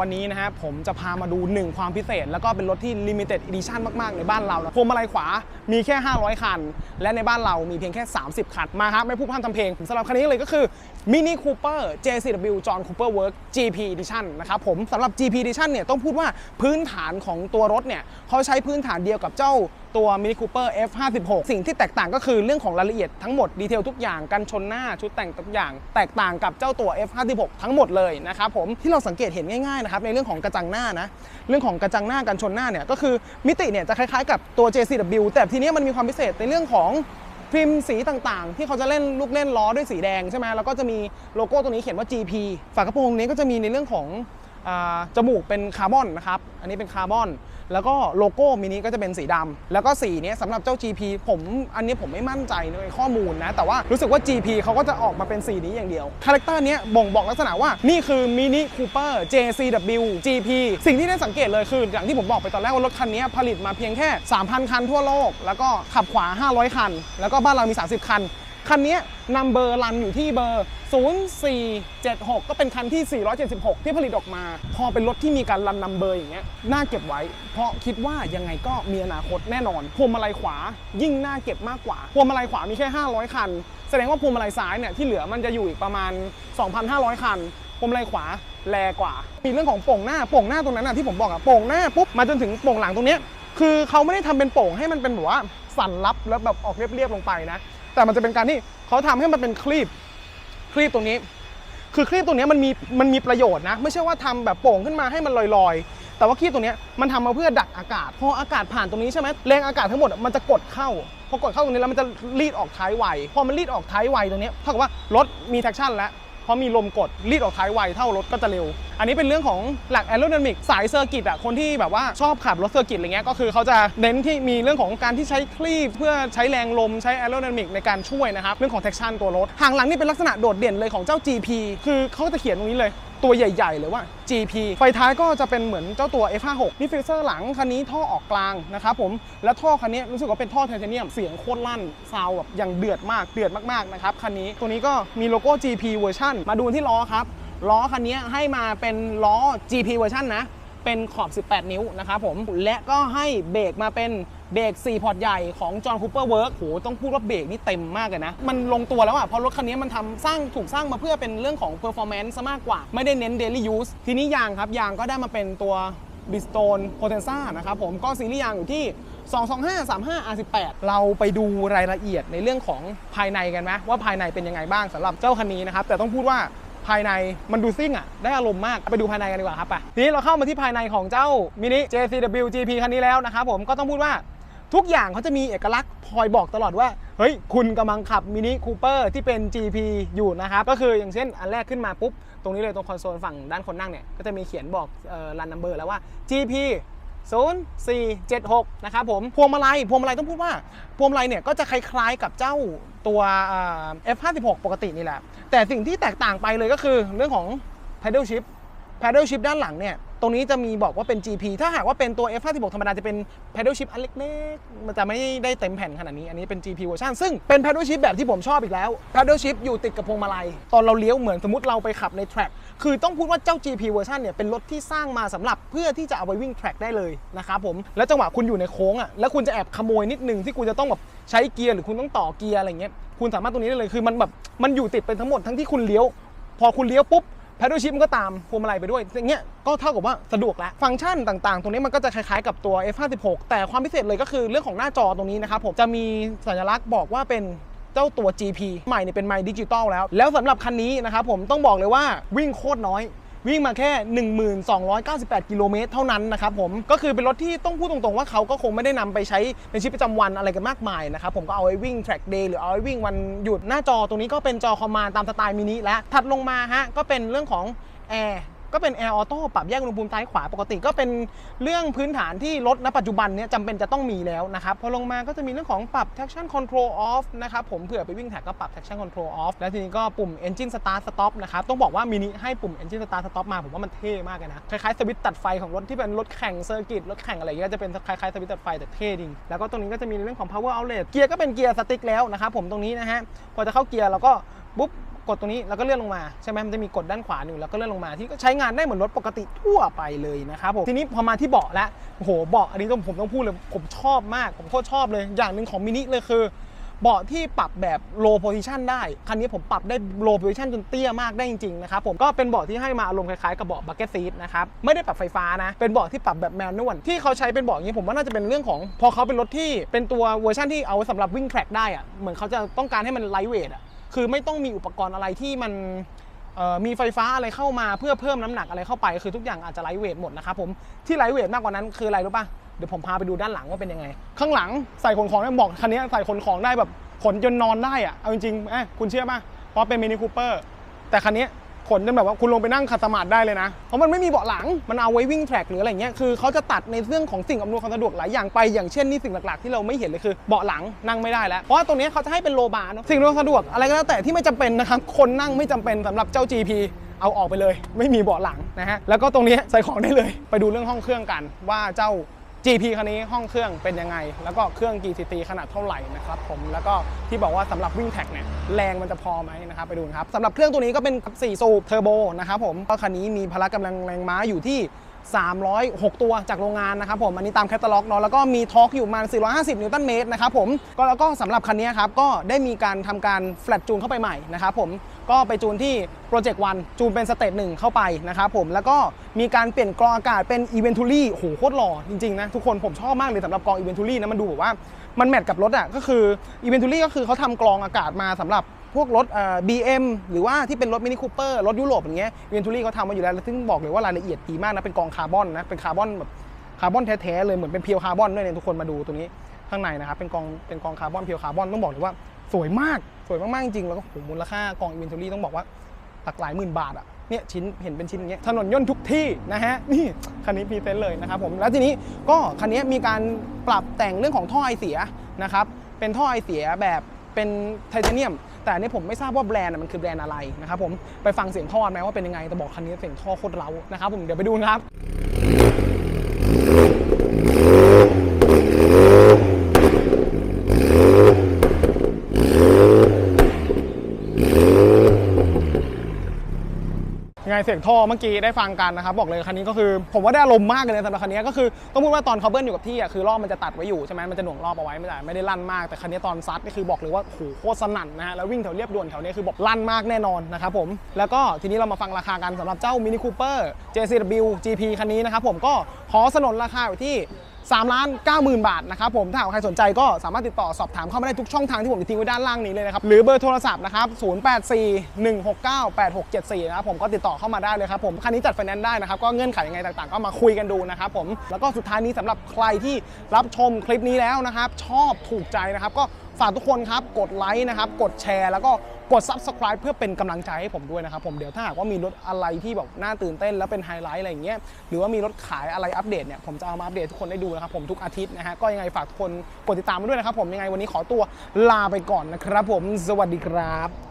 วันนี้นะฮะผมจะพามาดู 1 ความพิเศษ แล้วก็เป็นรถที่ Limited Edition มาก ๆ ในบ้านเรานะพวงมาลัยขวามีแค่ 500 คัน และในบ้านเรามีเพียงแค่ 30 คัน มาครับ ไม่พูดพร่ำทำเพลงสำหรับคันนี้เลยก็คือ Mini Cooper JCW John Cooper Work GP Edition นะครับผมสำหรับ GP Edition เนี่ยต้องพูดว่าพื้นฐานของตัวรถเนี่ยเขาใช้พื้นฐานเดียวกับเจ้า ตัว Mini Cooper F56 สิ่งที่แตกต่างก็คือเรื่องของรายละเอียดทั้งหมดดีเทลทุกอย่างกันชนหน้าชุดแต่งทุกอย่างแตกต่างกับเจ้าตัว F56 ทั้งหมดเลยนะครับผมที่เราสังเกตเห็นง่ายๆนะครับในเรื่องของกระจังหน้านะเรื่องของกระจังหน้ากันชนหน้าเนี่ยก็คือมิติเนี่ยจะคล้ายๆ กับตัว JCW แต่ทีนี้มันมีความพิเศษในเรื่องของพิมพ์สีต่างๆ ที่เขาจะเล่นลูกเล่นล้อด้วยสีแดงใช่ไหมแล้วก็จะมีโลโก้ตัวนี้เขียนว่า GP ฝากระโปรงนี้ก็จะมีในเรื่องของอจมูกเป็นคาร์บอนนะครับ อันนี้เป็นคาร์บอน แล้วก็โลโก้มินิก็จะเป็นสีดำแล้วก็สีนี้สำหรับเจ้า GP ผมอันนี้ผมไม่มั่นใจในข้อมูลนะ แต่ว่ารู้สึกว่า GP เขาก็จะออกมาเป็นสีนี้อย่างเดียวคาแรคเตอร์นี้บ่งบอกลักษณะว่านี่คือมินิคูเปอร์ JCW GP สิ่งที่ได้สังเกตเลยคืออย่างที่ผมบอกไปตอนแรกว่ารถคันนี้ผลิตมาเพียงแค่ 3,000 คันทั่วโลก แล้วก็ขับขวา 500 คัน แล้วก็บ้านเรามี 30 คัน คันนี้นัมเบอร์รันอยู่ที่เบอร์ 0476 ก็เป็นคันที่ 476 ที่ผลิตออกมา พอเป็นรถที่มีการรันนัมเบอร์อย่างเงี้ยน่าเก็บไว้ เพราะคิดว่ายังไงก็มีอนาคตแน่นอน พวงมาลัยขวายิ่งน่าเก็บมากกว่า พวงมาลัยขวามีแค่ 500 คัน แสดงว่าพวงมาลัยซ้ายเนี่ยที่เหลือมันจะอยู่อีกประมาณ 2,500 คันพวงมาลัยขวาแรงกว่า มีเรื่องของโป่งหน้า โป่งหน้าตรงนั้นนะที่ผมบอกอะโป่งหน้าปุ๊บมาจนถึงโป่งหลังตรงเนี้ยคือเขาไม่ได้ทำเป็นโป่งให้มันเป็นแบบว่าสั่นลับแล้วแบบออกเรียบๆลงไปนะ แต่มันจะเป็นการที่เขาทำให้มันเป็นคลีบคลีบตรงนี้ คือคลีบตรงนี้มันมีมันมีประโยชน์นะ ไม่ใช่ว่าทำแบบโป่งขึ้นมาให้มันลอยๆ แต่ว่าคลีบตรงนี้มันทำมาเพื่อดักอากาศพออากาศผ่านตรงนี้ใช่ไหมแรงอากาศทั้งหมดมันจะกดเข้าพอกดเข้าตรงนี้แล้วมันจะรีดออกท้ายไวพอมันรีดออกท้ายไวตรงนี้เท่ากับว่ารถมี traction แล้วเพราะมีลมกดรีดออกท้ายไวเท่ารถก็จะเร็ว อันนี้เป็นเรื่องของหลักแอโร d y นามิกสายเซอร์กิตอะคนที่แบบว่าชอบขับรถเซอร์กิตอะไรเงี้ยก็คือเขาจะเน้นที่มีเรื่องของการที่ใช้คลีบเพื่อใช้แรงลมใช้แอโร d y นามิกในการช่วยนะครับเรื่องของ traction ตัวรถหางหลังนี่เป็นลักษณะโดดเด่นเลยของเจ้า GP คือเขาจะเขียนตรงนี้เลยตัวใหญ่ ๆ เลยว่า GP ไฟท้ายก็จะเป็นเหมือนเจ้าตัว F56 นี่ฟิลเซอร์หลังคันนี้ท่อออกกลางนะครับผม และท่อคันนี้รู้สึกว่าเป็นท่อไทเทเนียม เสียงโคตรลั่นซาวแบบอย่างเดือดมาก เดือดมากๆนะครับคันนี้ ตัวนี้ก็มีโลโก้ GP เวอร์ชันมาดูที่ล้อครับ ล้อคันนี้ให้มาเป็นล้อ GP เวอร์ชันนะ เป็นขอบ 18 นิ้วนะครับผม และก็ให้เบรกมาเป็นเบรก4พอร์ตใหญ่ของ John Cooper Work โหต้องพูดว่าเบรกนี่เต็มมากเลยนะ มันลงตัวแล้วอะเพราะรถคันนี้มันทำสร้างถูกสร้างมาเพื่อเป็นเรื่องของ performance ซะมากกว่า ไม่ได้เน้น daily use ทีนี้ยางครับ ยางก็ได้มาเป็นตัว Bridgestone Potenza นะครับผมก็ซีรีส์ยางอยู่ที่ 225 35 R18 เราไปดูรายละเอียดในเรื่องของภายในกันไหมว่าภายในเป็นยังไงบ้างสำหรับเจ้าคันนี้นะครับ แต่ต้องพูดว่า ภายในมันดูซิ่งอะ ได้อารมณ์มาก ไปดูภายในกันดีกว่าครับไปทีนี้เราเข้ามาที่ภายในของเจ้ามินิ JCW GP คันนี้แล้วนะครับผมก็ต้องพูดว่าทุกอย่างเขาจะมีเอกลักษณ์คอยบอกตลอดว่า เฮ้ย คุณกำลังขับมินิคูเปอร์ที่เป็น GP อยู่นะครับ ก็คืออย่างเช่นอันแรกขึ้นมาปุ๊บ ตรงนี้เลยตรงคอนโซลฝั่งด้านคนนั่งเนี่ย ก็จะมีเขียนบอกรันนัมเบอร์แล้วว่า GP 0476 นะครับผม พวงมาลัย พวงมาลัยต้องพูดว่า พวงมาลัยเนี่ยก็จะคล้ายๆกับเจ้าตัว F56 ปกตินี่แหละ แต่สิ่งที่แตกต่างไปเลยก็คือเรื่องของ paddle shift paddle shift ด้านหลังเนี่ย ตรงนี้จะมีบอกว่าเป็น GP ถ้าหากว่าเป็นตัว F56 ธรรมดาจะเป็น paddle shift อันเล็กๆ มันจะไม่ได้เต็มแผ่นขนาดนี้ อันนี้เป็น GP เวอร์ชันซึ่งเป็น paddle shift แบบที่ผมชอบอีกแล้ว paddle shift อยู่ติดกับพวงมาลัย ตอนเราเลี้ยวเหมือนสมมติเราไปขับใน track คือต้องพูดว่าเจ้า GP เวอร์ชันเนี่ยเป็นรถที่สร้างมาสำหรับเพื่อที่จะเอาไปวิ่ง track ได้เลยนะครับผม แล้วจังหวะคุณอยู่ในโค้งอะ แล้วคุณจะแอบขโมยนิดนึงที่คุณจะต้องแบบใช้เกียร์หรือคุณต้องต่อเกียร์อะไรเงี้ย คุณสามารถตรงนี้ได้เลยคือมันแบบมันอยู่ติดเป็นทั้งหมดทั้งที่คุณเลี้ยว พอคุณเลี้ยวปุ๊บแพดเดิลชิพมันก็ตามพวงมาลัยไปด้วยอย่างเงี้ยก็เท่ากับว่าสะดวกแล้วฟังก์ชันต่างๆ ตรงนี้มันก็จะคล้ายๆกับตัว F56 แต่ความพิเศษเลยก็คือเรื่องของหน้าจอตรงนี้นะครับผมจะมีสัญลักษณ์บอกว่าเป็นเจ้าตัว GP ใหม่เนี่ยเป็นไมดิจิตอลแล้ว แล้วสำหรับคันนี้นะครับผมต้องบอกเลยว่าวิ่งโคตรน้อย วิ่งมาแค่ 1298 กิโลเมตรเท่านั้นนะครับผมก็คือเป็นรถที่ต้องพูดตรงๆว่าเขาก็คงไม่ได้นำไปใช้ในชีวิตประจำวันอะไรกันมากมายนะครับผมก็เอาไว้วิ่ง track day หรือเอาไว้วิ่งวันหยุดหน้าจอตรงนี้ก็เป็นจอคอมมานด์ตามสไตล์มินิและถัดลงมาฮะก็เป็นเรื่องของแอร์ ก็เป็นแอร์ออโต้ปรับแยกอุณหภูมิซ้ายขวาปกติก็เป็นเรื่องพื้นฐานที่รถณปัจจุบันเนี้ยจำเป็นจะต้องมีแล้วนะครับพอลงมาก็จะมีเรื่องของปรับ traction control off นะครับผมเผื่อไปวิ่งแท็กก็ปรับ traction control off แล้วทีนี้ก็ปุ่ม engine start stop นะครับต้องบอกว่ามินิให้ปุ่ม engine start stop มาผมว่ามันเท่มากเลยนะคล้ายๆสวิตช์ตัดไฟของรถที่เป็นรถแข่งเซอร์กิตรถแข่งอะไรเงี้ยจะเป็นคล้ายๆสวิตช์ตัดไฟแต่เท่จริงแล้วก็ตรงนี้ก็จะมีเรื่องของ power outlet เกียร์ก็เป็นเกียร์สติ๊กแล้วนะครับผมตรงนี้นะฮะพอจะเข้าเกียร์เราก็ปุ๊บ กดตรงนี้แล้วก็เลื่อนลงมาใช่ไหมมันจะมีกดด้านขวาหนึ่งแล้วก็เลื่อนลงมาที่ก็ใช้งานได้เหมือนรถปกติทั่วไปเลยนะครับผมทีนี้พอมาที่เบาะแล้วโอ้โหเบาะอันนี้ต้องผมต้องพูดเลยผมชอบมาก ผมโคตรชอบเลยอย่างหนึ่งของมินิเลยคือเบาะที่ปรับแบบ low position ได้ คันนี้ผมปรับได้ low position จนเตี้ยมากได้จริงๆนะครับผมก็เป็นเบาะที่ให้มาอารมณ์คล้ายๆกับเบาะ bucket seat นะครับ ไม่ได้ปรับไฟฟ้านะ เป็นเบาะที่ปรับแบบแมนนวลที่เขาใช้เป็นเบาะอย่างนี้ผมว่าน่าจะเป็นเรื่องของ พอเขาเป็นรถที่เป็นตัวเวอร์ชันที่เอาสำหรับวิ่งแทร็กได้อะเหมือนเขาจะต้องการให้มันไลท์เวทอะ คือไม่ต้องมีอุปกรณ์อะไรที่มันมีไฟฟ้าอะไรเข้ามาเพื่อเพิ่มน้ำหนักอะไรเข้าไป คือทุกอย่างอาจจะไลท์เวทหมดนะครับผมที่ไลท์เวทมากกว่านั้นคืออะไรรู้ป่ะเดี๋ยวผมพาไปดูด้านหลังว่าเป็นยังไง ข้างหลังใส่ขนของได้บอกคันนี้ใส่ขนของได้แบบขนจนนอนได้อะเอาจริงๆเอ้ยคุณเชื่อป่ะเพราะเป็นมินิคูเปอร์แต่คันนี้ ขนจนแบบว่าคุณลงไปนั่งขัดสมาธิได้เลยนะ เพราะมันไม่มีเบาะหลัง มันเอาไว้วิ่งแทร็กหรืออะไรเงี้ย คือเขาจะตัดในเรื่องของสิ่งอำนวยความสะดวกหลายอย่างไป อย่างเช่นนี่สิ่งหลักๆที่เราไม่เห็นเลยคือเบาะหลังนั่งไม่ได้แล้ว เพราะว่าตรงนี้เขาจะให้เป็นโลบาร์เนอะสิ่งอำนวยความสะดวกอะไรก็แล้วแต่ที่ไม่จำเป็นนะครับ คนนั่งไม่จำเป็นสำหรับเจ้า GP เอาออกไปเลย ไม่มีเบาะหลังนะฮะ แล้วก็ตรงนี้ใส่ของได้เลย ไปดูเรื่องห้องเครื่องกันว่าเจ้า GP คันนี้ห้องเครื่องเป็นยังไง แล้วก็เครื่อง GCT ขนาดเท่าไหร่นะครับผมแล้วก็ที่บอกว่าสำหรับวิ่งแท็กเนี่ยแรงมันจะพอไหมนะครับไปดูนะครับสำหรับเครื่องตัวนี้ก็เป็น4สูบเทอร์โบนะครับผมก็คันนี้มีพละกำลังแรงม้าอยู่ที่ 306 ตัวจากโรงงานนะครับผมอันนี้ตามแคตตาล็อกเนาะแล้วก็มีทอร์กอยู่ประมาณ 450 นิวตันเมตรนะครับผมก็แล้วก็สำหรับคันนี้ครับ ก็ได้มีการทำการแฟลตจูนเข้าไปใหม่นะครับผมก็ไปจูนที่โปรเจกต์วันจูนเป็นสเตจหนึ่งเข้าไปนะครับผมแล้วก็มีการเปลี่ยนกรองอากาศเป็นอีเวนทูรี่โหโคตรหล่อจริงๆนะทุกคนผมชอบมากเลยสำหรับกรองอีเวนทูรี่นะมันดูแบบว่ามันแมทกับรถอะก็คืออีเวนทูรี่ก็คือเขาทำกรองอากาศมาสำหรับ พวกรถเอ่อ BM หรือว่าที่เป็นรถมินิคูเปอร์รถยุโรปอย่างเงี้ยเวนทูรี่เขาทำมาอยู่แล้วซึ่งบอกเลยว่ารายละเอียดดีมากนะเป็นกองคาร์บอนนะเป็นคาร์บอนแบบคาร์บอนแท้ๆเลยเหมือนเป็นเพียวคาร์บอนด้วยเนี่ยทุกคนมาดูตัวนี้ข้างในนะครับเป็นกองเป็นกองคาร์บอนเพียวคาร์บอนต้องบอกเลยว่าสวยมากสวยมากๆจริงๆแล้วก็หมูลค่ากองอีเวนทูรี่ต้องบอกว่าหลักหลายหมื่นบาทอะเนี่ยชิ้นเห็นเป็นชิ้นอย่างเงี้ยถนนย่นทุกที่นะฮะนี่คันนี้พรีเซนต์เลยนะครับผมแล้วทีนี้ก็คันนี้มีการปรับแต่งเรื่องของท่อไอเสียนะครับเป็นท่อไอเสียแบบเป็นไทเทเนียม แต่อันนี้ผมไม่ทราบว่าแบรนด์มันคือแบรนด์อะไรนะครับผมไปฟังเสียงท่อไหมว่าเป็นยังไงแต่บอกคันนี้เสียงท่อโคตรเล้านะครับผมเดี๋ยวไปดูนะครับ งไงเสียงท่อเมื่อกี้ได้ฟังกันนะครับบอกเลยคันนี้ก็คือ ผมว่าได้อารมณ์มากเลยสำหรับคันนี้ก็คือต้องพูดว่าตอนเขาเบิ้ลอยู่กับที่อะคือรอบมันจะตัดไว้อยู่ใช่ไหมมันจะหน่วงรอบเอาไว้ไม่ได้ไม่ได้ลั่นมากแต่คันนี้ตอนซัดนี่คือบอกเลยว่าโหโคตรสนั่นนะฮะแล้ววิ่งแถวเรียบด่วนแถวนี้คือบอกลั่นมากแน่นอนนะครับผมแล้วก็ทีนี้เรามาฟังราคากันสำหรับเจ้า Mini Cooper JCW GP คันนี้นะครับผมก็ขอสนนราคาอยู่ที่ 3ล้าน9 0,000 บาทนะครับผมถ้าหากใครสนใจก็สามารถติดต่อสอบถามเข้ามาได้ทุกช่องทางที่ผมจะทิ้งไว้ด้านล่างนี้เลยนะครับหรือเบอร์โทรศัพท์นะครับ0841698674นะครับผมก็ติดต่อเข้ามาได้เลยครับผมคันนี้จัดไฟแนนซ์ได้นะครับก็เงื่อนไขยังไงต่างๆ ก็มาคุยกันดูนะครับผมแล้วก็สุดท้ายนี้สำหรับใครที่รับชมคลิปนี้แล้วนะครับชอบถูกใจนะครับก็ฝากทุกคนครับกดไลค์นะครับกดแชร์แล้วก็ กด Subscribe เพื่อเป็นกำลังใจให้ผมด้วยนะครับผมเดี๋ยวถ้าหากว่ามีรถอะไรที่แบบน่าตื่นเต้น แล้วเป็นไฮไลท์อะไรอย่างเงี้ยหรือว่ามีรถขายอะไรอัปเดตเนี่ยผมจะเอามาอัปเดตทุกคนได้ดูนะครับผมทุกอาทิตย์นะฮะก็ยังไงฝากทุกคนกดติดตามมาด้วยนะครับผมยังไงวันนี้ขอตัวลาไปก่อนนะครับผมสวัสดีครับ